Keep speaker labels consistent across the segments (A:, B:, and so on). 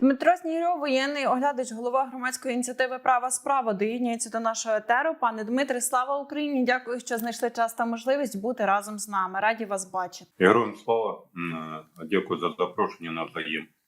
A: Дмитро Снігрьов, воєнний оглядач, голова громадської ініціативи Права справа доєднується до нашого етеру. Пане Дмитре, слава Україні! Дякую, що знайшли час та можливість бути разом з нами. Раді вас бачити.
B: Героям слава дякую за запрошення навзаєм.
A: Е,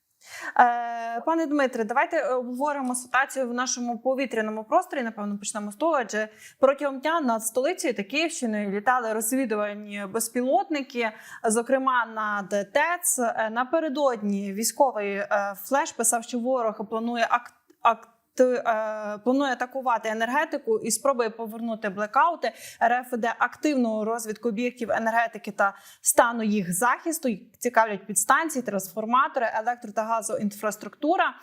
A: пане Дмитре, давайте обговоримо ситуацію в нашому повітряному просторі. Напевно, почнемо з того, адже протягом дня над столицею та Київщиною літали розвідувані безпілотники, зокрема над ТЕЦ. Е, Напередодні військовий е, флеш писав, що ворог планує акт. акт е, Планує атакувати енергетику і спробує повернути блекаути. РФ веде активну розвідку об'єктів енергетики та стану їх захисту. Цікавлять підстанції, трансформатори, електро та газоінфраструктура.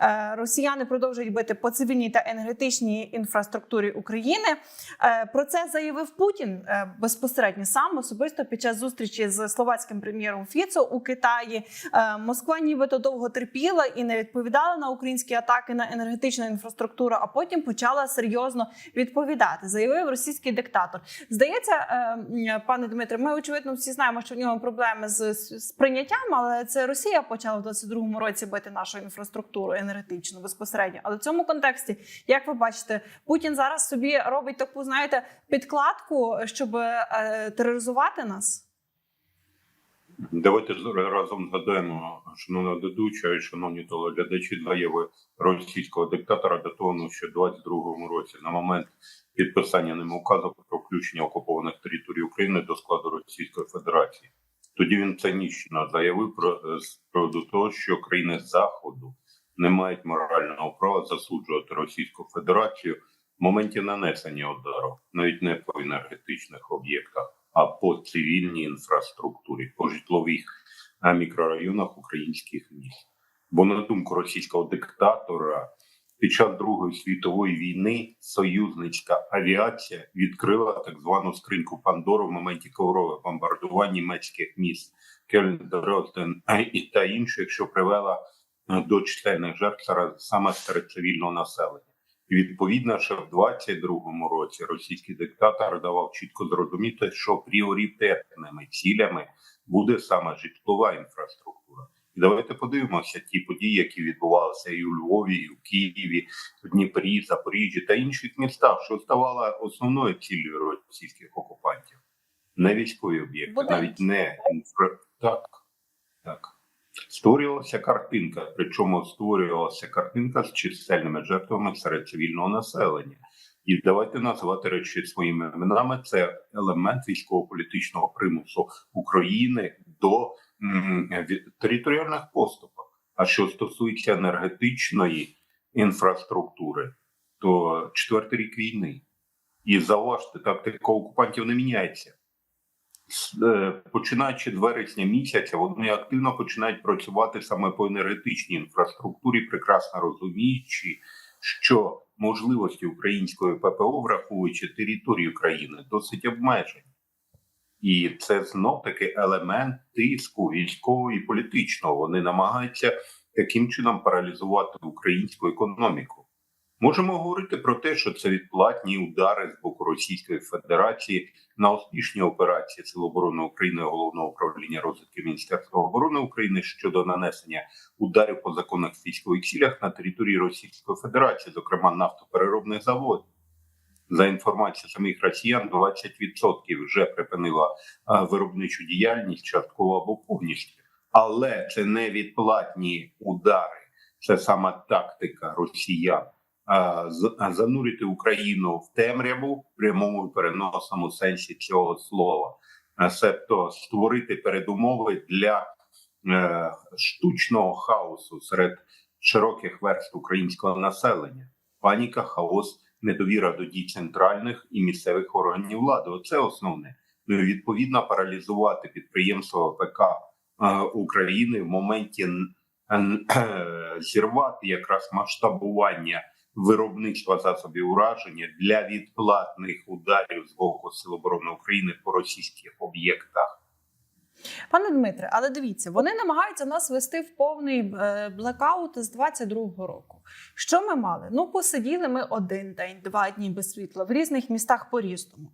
A: Е, Росіяни продовжують бити по цивільній та енергетичній інфраструктурі України. Е, Про це заявив Путін е, безпосередньо сам особисто під час зустрічі з словацьким прем'єром Фіцо у Китаї. Е, Москва нібито довго терпіла і не відповідала на українські атаки на енергетичну інфраструктуру, а потім почала серйозно відповідати. Заявив російський диктатор. Здається, е, пане Дмитре, ми очевидно всі знаємо, що в нього проблеми з з прийняттям, але це Росія почала в 22-му році бити нашу інфраструктуру енергетичну безпосередньо. Але в цьому контексті, як ви бачите, Путін зараз собі робить таку, знаєте, підкладку, щоб е, тероризувати нас.
B: Давайте разом згадаємо, шановна ведуча і шановні телеглядачі, заяви російського диктатора датовану ще в 22-му році на момент підписання ним указу про включення окупованих територій України до складу Російської Федерації. Тоді він цинічно заявив про з приводу того, що країни Заходу не мають морального права засуджувати Російську Федерацію в моменті нанесення удару, навіть не по енергетичних об'єктах, а по цивільній інфраструктурі, по житлових мікрорайонах українських міст. Бо на думку російського диктатора, під час Другої світової війни союзницька авіація відкрила так звану скриньку Пандору в моменті коврових бомбардувань німецьких міст Кельн, Дрезден е, і та інших, що привела е, до чисельних жертв саме серед цивільного населення. І відповідно, ще в 22-му році російський диктатор давав чітко зрозуміти, що пріоритетними цілями буде саме житлова інфраструктура. І давайте подивимося ті події, які відбувалися і у Львові, і у Києві, в Дніпрі, Запоріжжі та інших містах, що ставала основною ціллю російських окупантів. Не військові об'єкти, навіть не інфра... так, так. Створювалася картинка, причому створювалася картинка з чисельними жертвами серед цивільного населення. І давайте називати речі своїми іменами. Це елемент військово-політичного примусу України до територіальних поступок. А що стосується енергетичної інфраструктури, то четвертий рік війни. І зауважте, тактика окупантів не міняється. Е, Починаючи з вересня місяця, вони активно починають працювати саме по енергетичній інфраструктурі, прекрасно розуміючи, що можливості української ППО, враховуючи територію країни, досить обмежені. І це знов таки елемент тиску військового і політичного. Вони намагаються таким чином паралізувати українську економіку. Можемо говорити про те, що це відплатні удари з боку Російської Федерації на успішні операції Сил оборони України головного управління розвитку Міністерства оборони України щодо нанесення ударів по законних військових цілях на території Російської Федерації, зокрема нафтопереробних заводів. За інформацією самих росіян, 20% вже припинила виробничу діяльність частково або повністю. Але це не відплатні удари, це саме тактика росіян занурити Україну в темряву прямому переносному сенсі цього слова, себто створити передумови для е, штучного хаосу серед широких верств українського населення, паніка, хаос, недовіра до дій центральних і місцевих органів влади. Оце основне. Ну відповідно паралізувати підприємства ВПК е, України в моменті е, зірвати якраз масштабування виробництва засобів ураження для відплатних ударів з боку Сил оборони України по російських об'єктах.
A: Пане Дмитре, але дивіться, вони намагаються нас вести в повний е, блекаут з 22-го року. Що ми мали? Ну, посиділи ми один день, два дні без світла в різних містах по різному.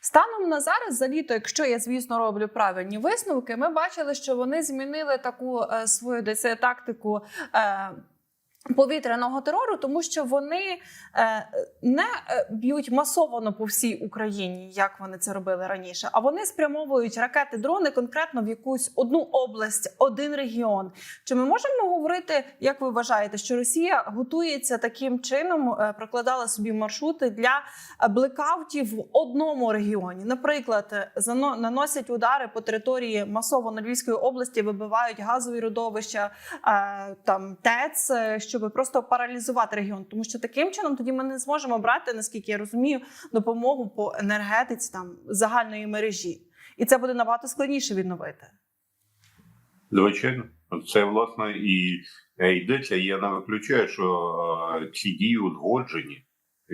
A: Станом на зараз, за літо, якщо я, звісно, роблю правильні висновки, ми бачили, що вони змінили таку е, свою десь тактику. Е, Повітряного терору, тому що вони е, не е, б'ють масово по всій Україні, як вони це робили раніше, а вони спрямовують ракети, дрони конкретно в якусь одну область, один регіон. Чи ми можемо говорити, як ви вважаєте, що Росія готується таким чином, е, прокладала собі маршрути для блекаутів в одному регіоні? Наприклад, наносять удари по території масово на Львівської області, вибивають газові родовища, там ТЕЦ, щоб просто паралізувати регіон, тому що таким чином тоді ми не зможемо брати, наскільки я розумію, допомогу по енергетиці там загальної мережі, і це буде набагато складніше відновити.
B: Звичайно, це власне і е, йдеться. Я не виключаю, що е, ці дії узгоджені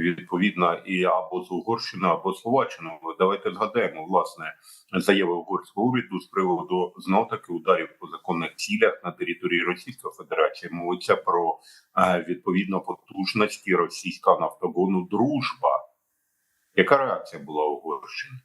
B: відповідно і або з Угорщиною, або Словаччиною. Давайте згадаємо власне заяви угорського уряду з приводу знов таки ударів по законних цілях на території Російської Федерації. Мовиться про е, відповідно потужності російського нафтогону Дружба. Яка реакція була Угорщини?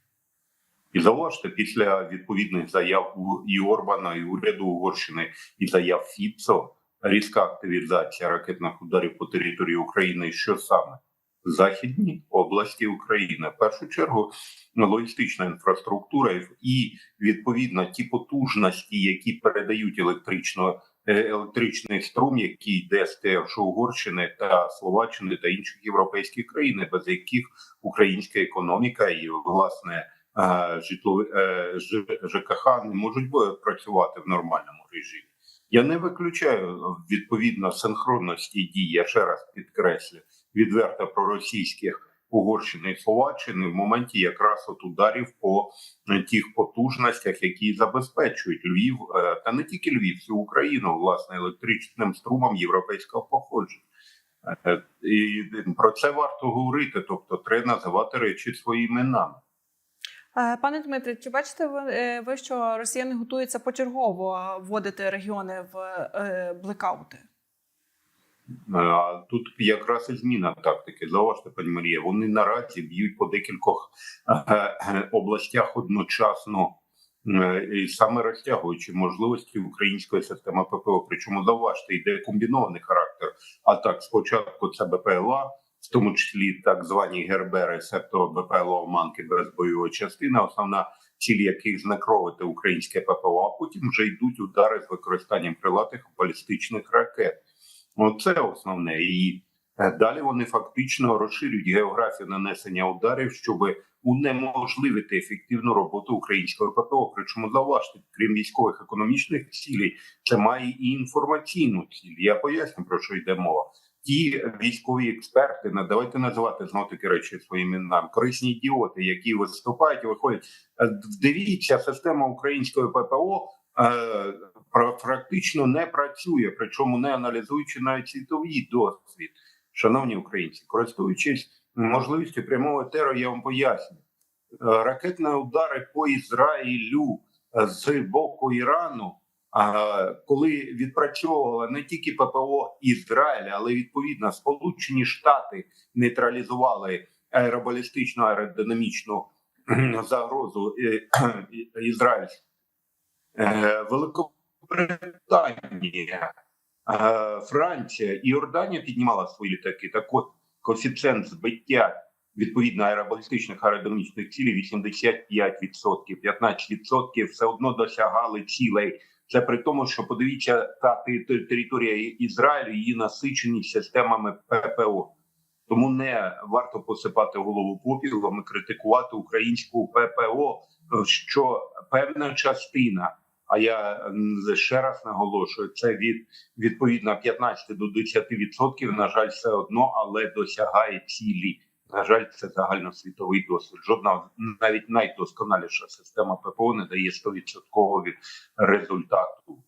B: І зауважте, після відповідних заяв і Орбана, і уряду Угорщини, і заяв Фіцо, різка активізація ракетних ударів по території України. Що саме? Західні області України. В першу чергу логістична інфраструктура і відповідно ті потужності, які передають електрично, е, електричний струм, який йде з ТРШ Угорщини та Словаччини та інших європейських країн, без яких українська економіка і власне е, житлові е, ЖКХ не можуть працювати в нормальному режимі. Я не виключаю відповідно синхронності дій. Я ще раз підкреслю відверто проросійських Угорщини і Словаччини в моменті якраз от ударів по е, тих потужностях, які забезпечують Львів е, та не тільки Львів, всю Україну власне електричним струмом європейського походження. Е, І про це варто говорити, тобто треба називати речі своїми іменами.
A: Пане Дмитре, чи бачите ви, що росіяни готуються почергово вводити регіони в блекаути?
B: А тут якраз і зміна тактики. Зауважте, пані Марія, вони наразі б'ють по декількох е, е, областях одночасно, е, і саме розтягуючи можливості української системи ППО. Причому зауважте, йде комбінований характер. А так, спочатку це БПЛА, в тому числі так звані гербери, себто БПЛА манки без бойової частини, основна ціль яких знекровити українське ППО, а потім вже йдуть удари з використанням крилатих балістичних ракет. Оце основне. І е, далі вони фактично розширюють географію нанесення ударів, щоб унеможливити ефективну роботу українського ППО. Причому зауважте, крім військових економічних цілей, це має і інформаційну ціль. Я поясню про що йде мова. Ті військові експерти, давайте називати знов таки речі своїми іменами, корисні ідіоти, які виступають і виходять. Е, Дивіться, система української ППО е, практично не працює, причому не аналізуючи навіть світовий досвід. Шановні українці, користуючись можливістю прямого терору, я вам поясню. Е, Ракетні удари по Ізраїлю е, з боку Ірану, а, коли відпрацьовувала не тільки ППО Ізраїля, але відповідно Сполучені Штати нейтралізували аеробалістичну аеродинамічну загрозу е, Ізраїль. Е, Великобританія, е, Франція і Йорданія піднімала свої літаки. Так от коефіцієнт збиття відповідно аеробалістичних аеродинамічних цілей 85%, 15% все одно досягали цілей. Це при тому, що подивіться та те- те- територія Ізраїлю, її насиченість системами ППО. Тому не варто посипати голову попілом і критикувати українську ППО, що певна частина. А я ще раз наголошую, це від відповідно 15 до 10 відсотків. На жаль, все одно, але досягає цілі. На жаль, це загальносвітовий досвід. Жодна навіть найдосконаліша система ППО не дає 100% результату.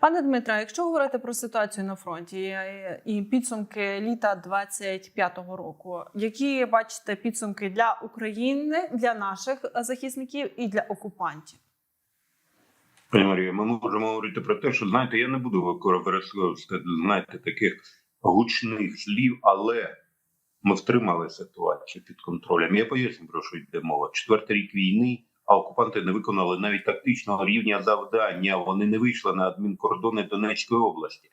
A: Пане Дмитре, якщо говорити про ситуацію на фронті е, і підсумки літа 25-го року, які бачите підсумки для України, для наших захисників і для окупантів?
B: Пані Марія, ми можемо говорити про те, що знаєте, я не буду використовувати знаєте таких гучних слів, але ми втримали ситуацію під контролем. Я поясню про що йде мова. Четвертий рік війни, а окупанти не виконали навіть тактичного рівня завдання. Вони не вийшли на адмінкордони Донецької області.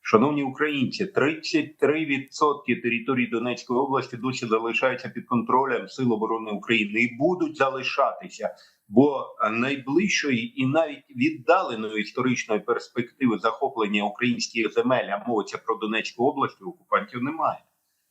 B: Шановні українці, 33% території Донецької області досі залишаються під контролем Сил оборони України і будуть залишатися. Бо найближчої і навіть віддаленої історичної перспективи захоплення українських земель, а мовиться про Донецьку область, окупантів немає.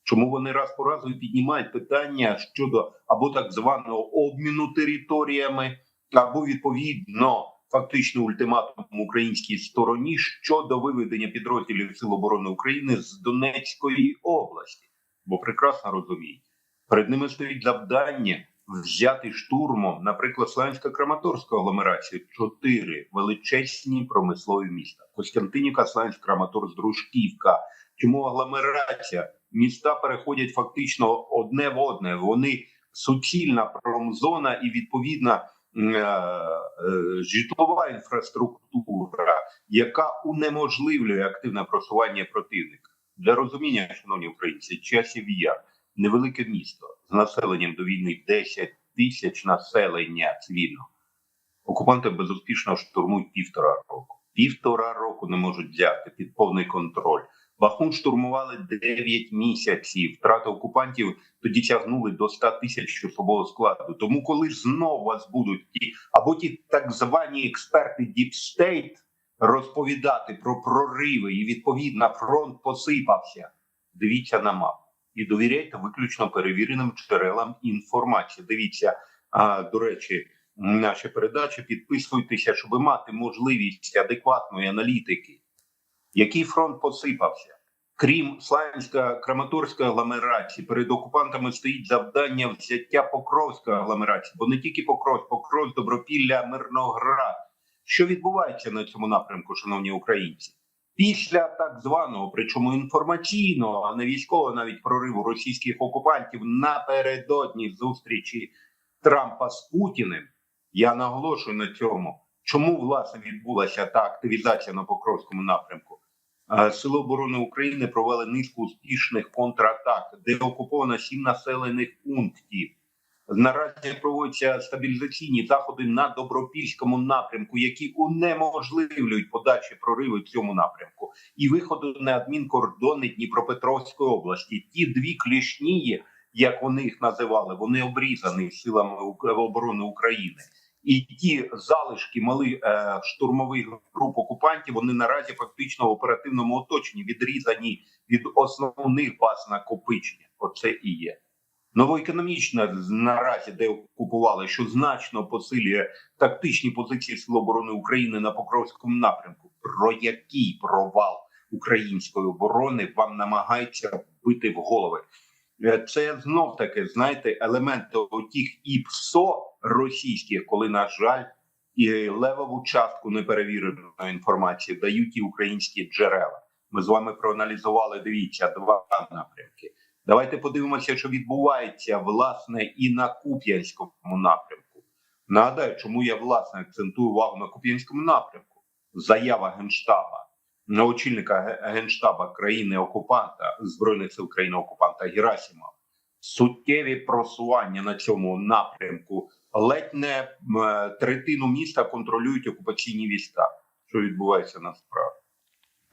B: Чому вони раз по разу піднімають питання щодо або так званого обміну територіями, або відповідно фактично ультиматум українській стороні щодо виведення підрозділів Сил оборони України з Донецької області? Бо прекрасно розуміють, перед ними стоїть завдання взяти штурмом, наприклад, Славянська Краматорська агломерація, чотири величезні промислові міста: Костянтинівка, Славянськ, Краматорськ, Дружківка. Чому агломерація? Міста переходять фактично одне в одне. Вони суцільна промзона і відповідна е, е, житлова інфраструктура, яка унеможливлює активне просування противника. Для розуміння, шановні українці, часів яр невелике місто з населенням до війни 10 тисяч населення цивільного. Окупанти безуспішно штурмують півтора року. Півтора року не можуть взяти під повний контроль. Бахмут штурмували 9 місяців. Втрати окупантів тоді тягнули до 100 тисяч особового складу. Тому, коли знов вас будуть ті або ті так звані експерти State розповідати про прориви і відповідно фронт посипався, дивіться на мапу і довіряйте виключно перевіреним джерелам інформації. Дивіться, а, до речі, наші передачі підписуйтеся, щоб мати можливість адекватної аналітики. Який фронт посипався? Крім Славянська Краматорської агломерації, перед окупантами стоїть завдання взяття Покровської агломерації, бо не тільки Покровськ, Покровськ, Добропілля, Мирноград. Що відбувається на цьому напрямку, шановні українці? Після так званого, причому інформаційного, а не військового, навіть прориву російських окупантів напередодні зустрічі Трампа з Путіним, я наголошую на цьому, чому власне відбулася та активізація на Покровському напрямку. Е, Сили оборони України провели низку успішних контратак, де окуповано сім населених пунктів. Наразі проводяться стабілізаційні заходи на добропільському напрямку, які унеможливлюють подальші прориви в цьому напрямку, і виходу на адмінкордони Дніпропетровської області. Ті дві клішні, як вони їх називали, вони обрізані силами оборони України. І ті залишки малих е, штурмових груп окупантів вони наразі фактично в оперативному оточенні відрізані від основних баз накопичення. Оце і є новоекономічна наразі, де окупували, що значно посилює тактичні позиції Сил оборони України на Покровському напрямку. Про який провал української оборони вам намагаються вбити в голови? Е, Це знов таки знаєте елементи отіх і ПСО російських, коли на жаль. І левову частку неперевіреної інформації дають і українські джерела. Ми з вами проаналізували. Дивіться два напрямки. Давайте подивимося, що відбувається власне і на Куп'янському напрямку. Нагадаю, чому я власне акцентую увагу на Куп'янському напрямку. Заява генштаба на очільника ге- генштаба країни окупанта збройних сил країни окупанта Герасимова. Суттєві просування на цьому напрямку. Ледь не е, третину міста контролюють окупаційні війська. Що відбувається насправді?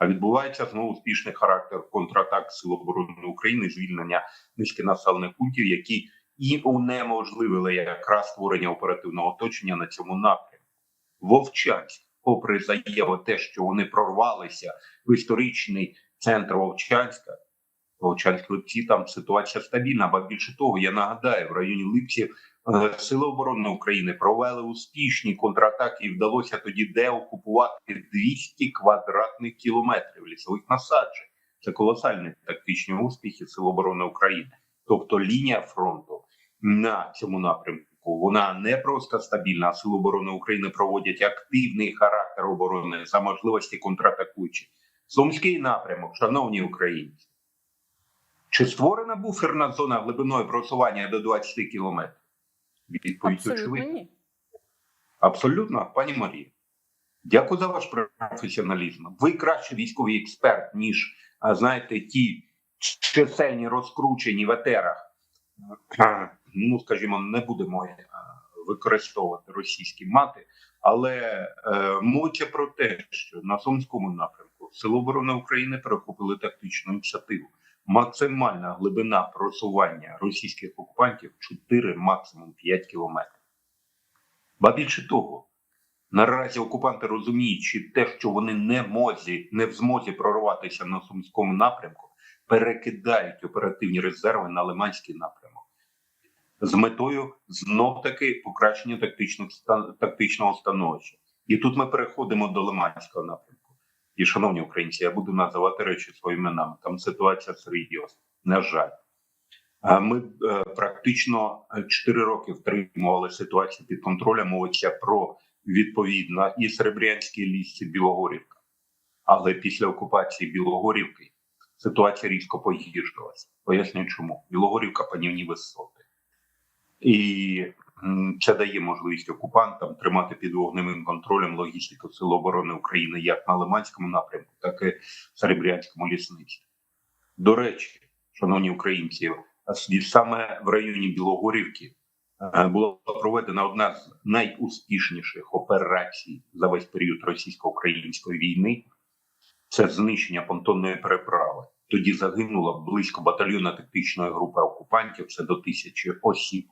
B: А відбувається знову успішний характер контратак Сил оборони України, звільнення низки населених пунктів, які і унеможливили якраз створення оперативного оточення на цьому напрямку. Вовчанськ, попри заяву те, що вони прорвалися в історичний центр Вовчанська. Вовчанськ Липці там ситуація стабільна. Ба більше того, я нагадаю, в районі Липці е, Сили оборони України провели успішні контратаки, і вдалося тоді деокупувати 200 квадратних кілометрів лісових насаджень. Це колосальні тактичні успіхи Сил оборони України. Тобто лінія фронту на цьому напрямку вона не просто стабільна, а Сили оборони України проводять активний характер оборони за можливості контратакуючи. Сумський напрямок, шановні українці. Чи створена буферна зона глибиною просування до 20 кілометрів? Відповідь
A: Абсолютно
B: очевидна.
A: ні.
B: Абсолютно, пані Марія. Дякую за ваш професіоналізм. Ви краще військовий експерт, ніж знаєте, ті чисельні розкручені в етерах. Ну, скажімо, не будемо е, використовувати російські мати, але е, мовиться про те, що на сумському напрямку Сили оборони України перехопили тактичну ініціативу. Максимальна глибина просування російських окупантів 4, максимум 5 кілометрів. Ба більше того, наразі окупанти розуміючи те, що вони не мозі, не в змозі прорватися на сумському напрямку, перекидають оперативні резерви на Лиманський напрямок з метою знов таки покращення тактичного становища. І тут ми переходимо до Лиманського напрямку. І, шановні українці, я буду називати речі своїми іменами. Там ситуація серйозна. На жаль, ми е, практично 4 роки втримували ситуацію під контролем. Мовиться про відповідно і Серебрянський ліс, і Білогорівка. Але після окупації Білогорівки ситуація різко погіршилася. Поясню, чому Білогорівка панівні висоти. І це дає можливість окупантам тримати під вогневим контролем логістику Сил оборони України як на Лиманському напрямку, так і в Серебрянському лісництві. До речі, шановні українці, саме в районі Білогорівки е, була проведена одна з найуспішніших операцій за весь період російсько-української війни. Це знищення понтонної переправи. Тоді загинуло близько батальйона тактичної групи окупантів, це до тисячі осіб,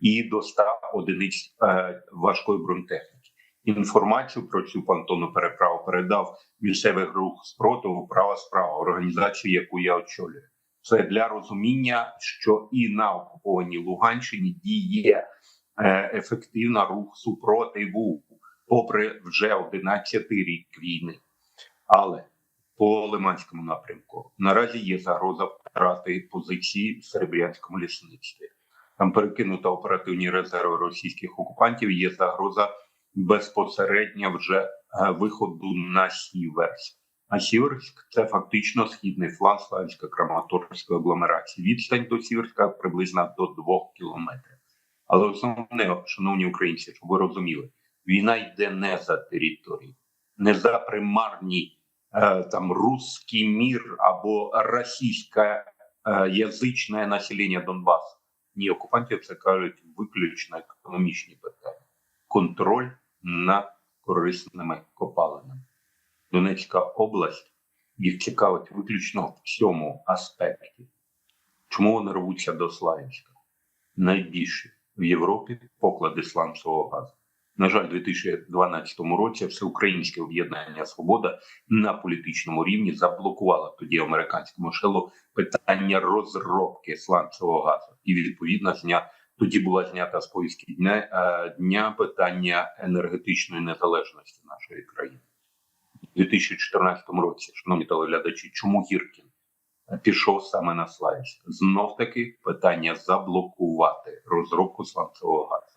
B: і до 100 одиниць е, важкої бронетехніки. Інформацію про цю понтонну переправу передав місцевий рух спротиву права справа, організацію, яку я очолюю. Це для розуміння, що і на окупованій Луганщині діє е, ефективна рух супротиву, попри вже 11 рік війни. Але по Лиманському напрямку наразі є загроза втрати позиції в Серебрянському лісництві. Там перекинуто оперативні резерви російських окупантів. Є загроза безпосередньо вже е, виходу на Сіверськ. А Сіверськ це фактично східний фланг Славянсько Краматорської агломерації. Відстань до Сіверська приблизно до 2 кілометрів. Але основне, шановні українці, щоб ви розуміли, війна йде не за територію, не за примарні е, там русський мір або російське е, язичне населення Донбасу. Ні, окупантів це кажуть виключно економічні питання. Контроль над корисними копалинами. Донецька область їх цікавить виключно в цьому аспекті. Чому вони рвуться до Славянська? Найбільші в Європі поклади сланцевого газу. На жаль, у 2012 році всеукраїнське об'єднання Свобода на політичному рівні заблокувало тоді американському шелу питання розробки сланцевого газу, і відповідно зня тоді була знята з повістки дня, е, дня питання енергетичної незалежності нашої країни. У 2014 році, шановні телеглядачі, чому Гіркін пішов саме на Славянськ? Знов таки питання заблокувати розробку сланцевого газу.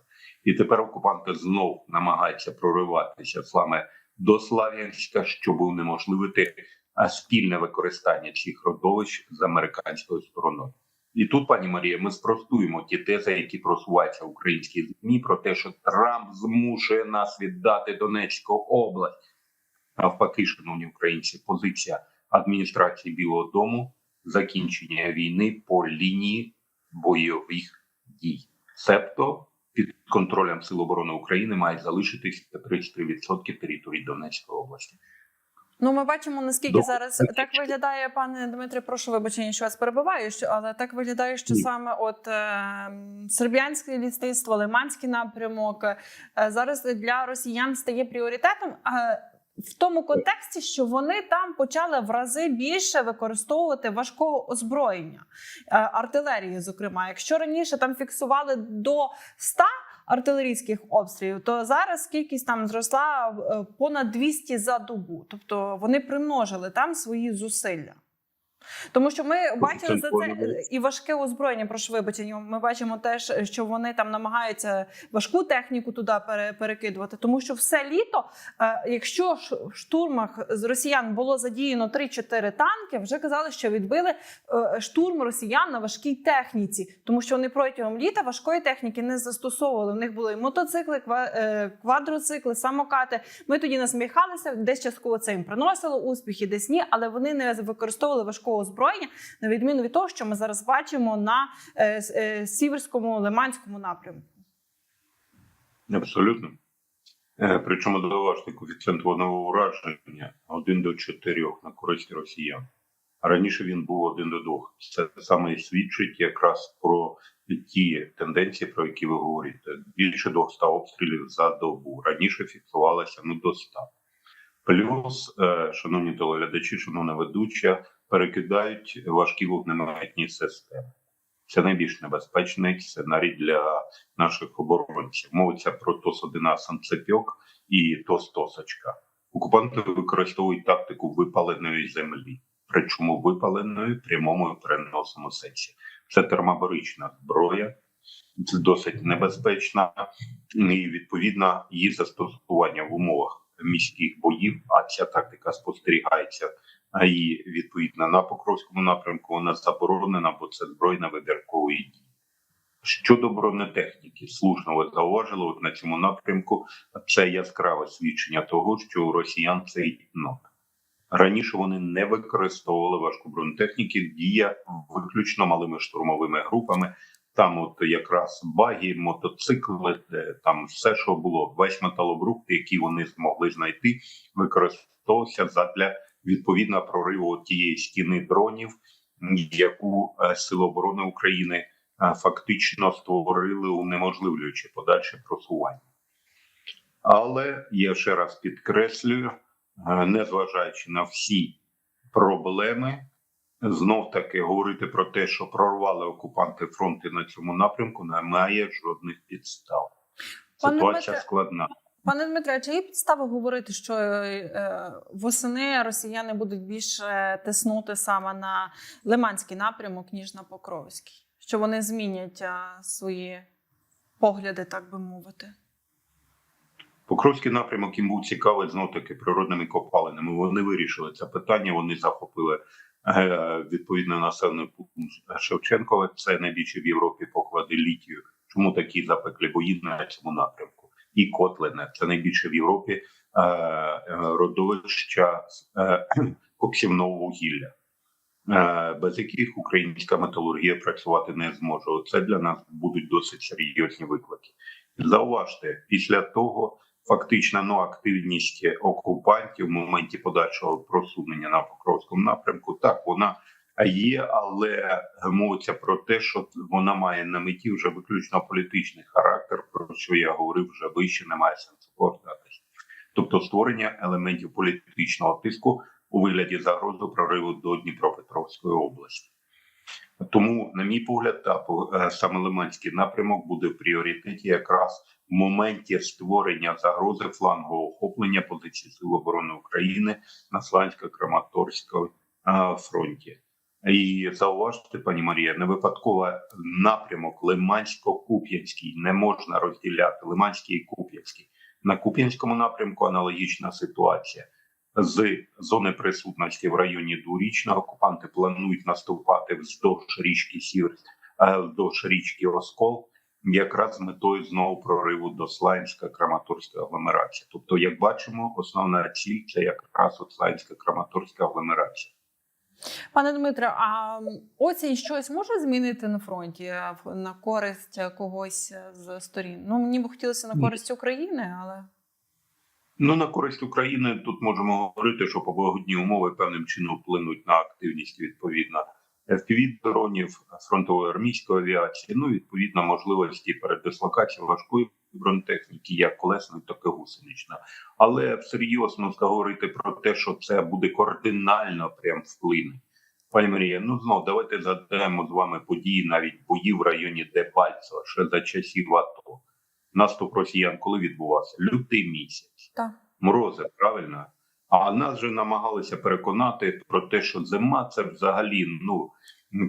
B: І тепер окупанти знов намагаються прориватися саме до Слав'янська, щоб унеможливити спільне використання цих родовищ з американською стороною. І тут, пані Марія, ми спростуємо ті тези, які просуваються в українській ЗМІ, про те, що Трамп змушує нас віддати Донецьку область. Навпаки, шановні українці, позиція адміністрації Білого Дому закінчення війни по лінії бойових дій, себто під контролем Сил оборони України мають залишитись 33% території Донецької області.
A: Ну, ми бачимо, наскільки
B: Добре.
A: зараз так виглядає, пане Дмитре. Прошу вибачення, що вас перебиваю, що але так виглядає, що
B: Ні.
A: саме от е, сербіянське лісництво, лиманський напрямок е, зараз для росіян стає пріоритетом. А в тому контексті, що вони там почали в рази більше використовувати важкого озброєння е, артилерії. Зокрема, якщо раніше там фіксували до 100 артилерійських обстрілів, то зараз кількість там зросла е, понад 200 за добу. Тобто вони примножили там свої зусилля. Тому що ми бачили за це і важке озброєння. Прошу вибачення. Ми бачимо теж, що вони там намагаються важку техніку туди пере- перекидувати. Тому що все літо, е, якщо в штурмах з росіян було задіяно 3-4 танки, вже казали, що відбили е, штурм росіян на важкій техніці, тому що вони протягом літа важкої техніки не застосовували. У них були мотоцикли, ква- е, квадроцикли, самокати. Ми тоді насміхалися, десь частково це їм приносило успіхи, десь ні, але вони не використовували важкого озброєння, на відміну від того, що ми зараз бачимо на е, е, сіверському лиманському напрямку.
B: Абсолютно. Е, Причому зауважте коефіцієнт водного ураження 1 до 4 на користь росіян. Раніше він був 1 до 2. Це саме і свідчить якраз про ті тенденції, про які ви говорите. Більше 200 обстрілів за добу. Раніше фіксувалося ну до 100. Плюс, шановні телеглядачі, шановна ведуча, перекидають важкі вогнеметні системи. Це найбільш небезпечний сценарій для наших оборонців. Мовиться про ТОС-1 Санцепьок і ТОС-Тосочка. Окупанти використовують тактику випаленої землі, причому випаленої прямому переносному сенсі. Це термобарична зброя, це досить небезпечна, і відповідно її застосування в умовах міських боїв. А ця тактика спостерігається а відповідно на Покровському напрямку. Вона заборонена, бо це збройна вибіркової дії. Щодо бронетехніки, слушно ви зауважили, от на цьому напрямку це яскраве свідчення того, що у росіян цей нот. Раніше вони не використовували важку бронетехніки, дія виключно малими штурмовими групами. Там, от якраз баги, мотоцикли, там все, що було, весь металобрухт, який вони змогли знайти, використовувався задля відповідно прориву тієї стіни дронів, яку е, Сили оборони України е, фактично створили, унеможливлюючи подальше просування. Але я ще раз підкреслюю, е, незважаючи на всі проблеми, знов таки говорити про те, що прорвали окупанти фронти на цьому напрямку, немає жодних підстав. Ситуація складна.
A: Пане Дмитре, чи є підстави говорити, що е, восени росіяни будуть більше тиснути саме на Лиманський напрямок, ніж на Покровський? Що вони змінять е, свої погляди, так би мовити?
B: Покровський напрямок їм був цікавий знов таки природними копалинами. Вони вирішили це питання. Вони захопили е, відповідно населений пункт Шевченкове. Це найбільше в Європі поклади літію. Чому такі запеклі бої на цьому напрямку? І Котлине це найбільше в Європі е, е, родовища е, коксівного вугілля. Без яких українська металургія працювати не зможе. Це для нас будуть досить серйозні виклики. Зауважте, після того фактично ну, активність окупантів в моменті подальшого просунення на Покровському напрямку, так вона є, але мовиться про те, що вона має на меті вже виключно політичний характер, про що я говорив вже вище, немає сенсу повертатися. Тобто створення елементів політичного тиску у вигляді загрози прориву до Дніпропетровської області. Тому, на мій погляд, та е, саме Лиманський напрямок буде в пріоритеті якраз в моменті створення загрози флангового охоплення позицій Сил оборони України на Слансько-Краматорському е, фронті. І зауважте, пані Марія, не випадково напрямок Лимансько-Куп'янський не можна розділяти Лиманський і Куп'янський. На Куп'янському напрямку аналогічна ситуація. З зони присутності в районі Дворічного окупанти планують наступати вздовж річки Сіверськ, е, вздовж річки Оскол, якраз з метою знову прориву до Славянська Краматорська агломерація. Тобто, як бачимо, основна ціль це якраз от Славянська Краматорська агломерація.
A: Пане Дмитре, а оцінь щось може змінити на фронті е, на користь е, когось е, з сторін? Ну мені б хотілося на користь України, але
B: Ну на користь України тут можемо говорити, що погодні умови певним чином вплинуть на активність відповідно fpv дронів, фронтової армійської авіації, ну відповідно можливості передислокації важкої бронетехніки, як колесної, так і гусеничної. Але серйозно говорити про те, що це буде кардинально прям вплине. Пані Марія, ну знов давайте згадаємо з вами події, навіть бої в районі Дебальцева ще за часів АТО. Наступ росіян коли відбувався? Лютий місяць
A: так.
B: морози, правильно? А нас же намагалися переконати про те, що зима це взагалі ну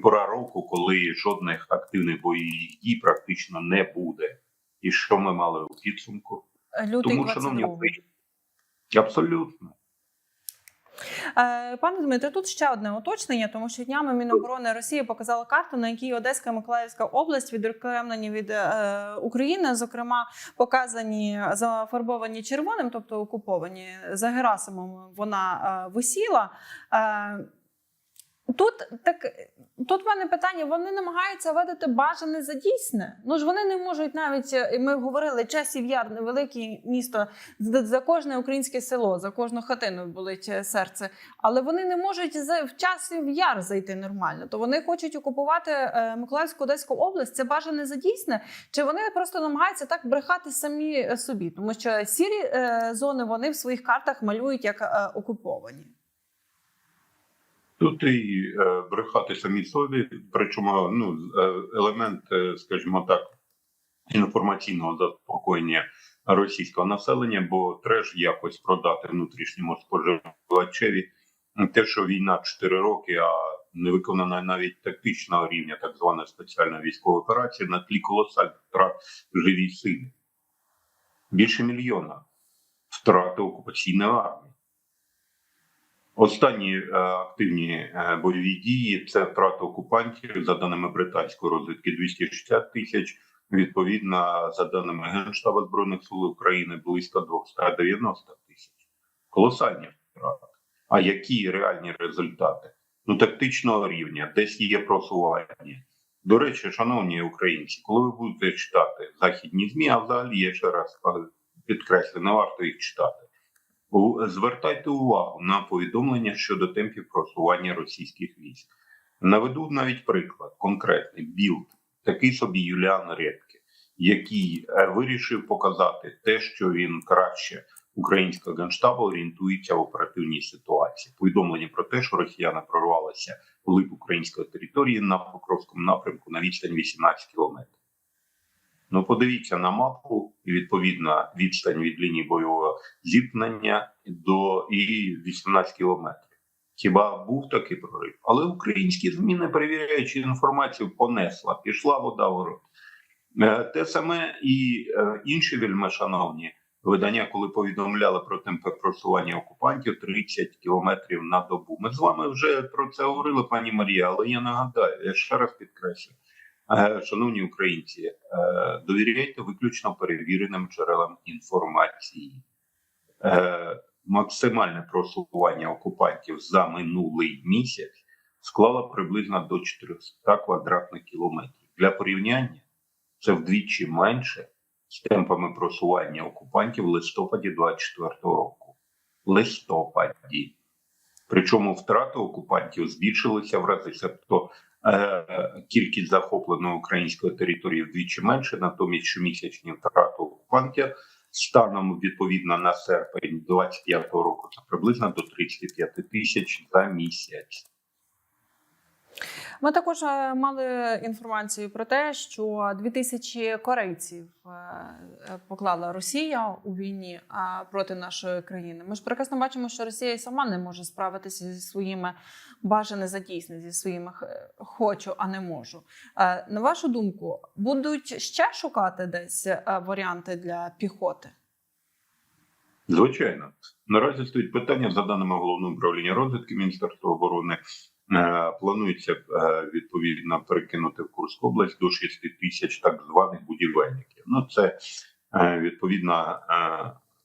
B: пора року, коли жодних активних бойових дій практично не буде. І що ми мали у підсумку?
A: Лютий
B: Тому, шановні
A: 22
B: українці, абсолютно.
A: Е, Пане Дмитре, тут ще одне уточнення, тому що днями Міноборони Росії показала карту, на якій Одеська і Миколаївська область відокремлені від е, України. Зокрема, показані зафарбовані червоним, тобто окуповані за Герасимом. Вона е, висіла. Е, Тут так тут в мене питання: вони намагаються видати бажане за дійсне. Ну ж вони не можуть навіть. е, Ми говорили, часів яр невелике місто за, кожне українське село, за кожну хатину болить е, серце. Але вони не можуть в часів яр зайти нормально. То вони хочуть окупувати е, Миколаївську Одеську область. Це бажане за дійсне. Чи вони просто намагаються так брехати самі собі? Тому що сірі зони вони в своїх картах малюють як окуповані.
B: Тут і е, брехати самі собі, причому ну, е, елемент, е, скажімо так, інформаційного заспокоєння російського населення, бо треш якось продати внутрішньому споживачеві те, що війна 4 роки, а не виконана навіть тактичного рівня, так звана спеціальна військова операція, на тлі колосальних втрат живій силі. Більше мільйона втрати окупаційної армії. Останні е, активні е, бойові дії це втрата окупантів за даними британської розвідки 260 тисяч. Відповідно, за даними Генштабу збройних сил України, близько 290 тисяч. Колосальні втрати. А які реальні результати? Ну, тактичного рівня, десь є просування. До речі, шановні українці, коли ви будете читати західні змі, а взагалі я ще раз підкреслю, не варто їх читати. Звертайте увагу на повідомлення щодо темпів просування російських військ. Наведу навіть приклад конкретний білд, такий собі Юліан Редьке, який е, вирішив показати те, що він краще українського генштабу орієнтується в оперативній ситуації. Повідомлення про те, що росіяни прорвалися в глиб української території на Покровському напрямку на відстань 18 кілометрів. Ну, подивіться на мапу, і відповідна відстань від лінії бойового зіткнення до і 18 кілометрів. Хіба був такий прорив? Але українські ЗМІ, не перевіряючи інформацію, понесла, пішла вода в рот. Е, Те саме і е, інші вельми шановні видання, коли повідомляли про темпи просування окупантів 30 кілометрів на добу. Ми з вами вже про це говорили, пані Марія, але я нагадаю, я ще раз підкреслю. Е, Шановні українці, е, довіряйте виключно перевіреним джерелам інформації. Е, Максимальне просування окупантів за минулий місяць склало приблизно до 400 квадратних кілометрів. Для порівняння це вдвічі менше з темпами просування окупантів в листопаді 24 року. Листопаді. Причому втрати окупантів збільшилися в рази, тобто кількість захопленої української території вдвічі менше, натомість щомісячні втрати окупантів станом відповідно на серпень 25 року це приблизно до 35 тисяч за місяць.
A: Ми також е, мали інформацію про те, що 2000 корейців е, е, поклала Росія у війні проти нашої країни. Ми ж прекрасно бачимо, що Росія сама не може справитися зі своїми бажане задійсне, зі своїми хочу, а не можу. На вашу думку, будуть ще шукати десь варіанти для піхоти?
B: Звичайно, наразі стоїть питання за даними головного управління розвідки Міністерства оборони. Е, Планується е, відповідно перекинути в Курську область до 6 тисяч так званих будівельників. Ну це е, відповідно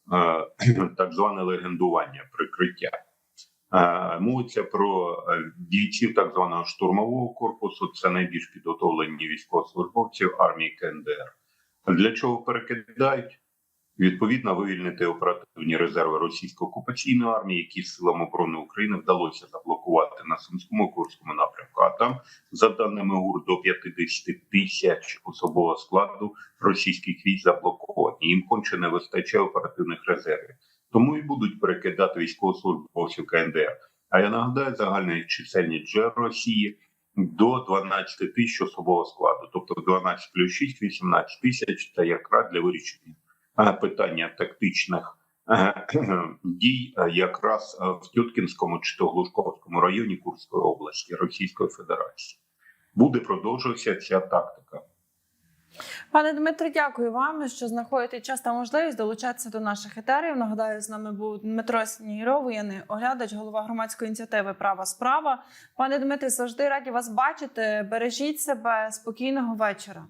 B: так зване легендування, прикриття. Мовиться про бійців так званого штурмового корпусу. Це найбільш підготовлені військовослужбовців армії КНДР. Для чого перекидають? Відповідно, вивільнити оперативні резерви російської окупаційної армії, які силам оборони України вдалося заблокувати на Сумському Курському напрямку. А там, за даними ГУР, до 50 тисяч особового складу російських військ заблоковані. Їм конче не вистачає оперативних резервів. Тому і будуть перекидати військовослужбовців КНДР. А я нагадаю, загальна чисельність джер Росії до 12 тисяч особового складу, тобто 12 плюс 6 – 18 тисяч це якраз для вирішення питання тактичних е, дій е, якраз е, в Тюткінському чи то Глушковському районі Курської області Російської Федерації. Буде продовжуватися ця тактика.
A: Пане Дмитре, дякую вам, що знаходите час та можливість долучатися до наших етерів. Нагадаю, з нами був Дмитро Сніров, воєнний оглядач, голова громадської ініціативи Права справа. Пане Дмитре, завжди раді вас бачити. Бережіть себе, спокійного вечора.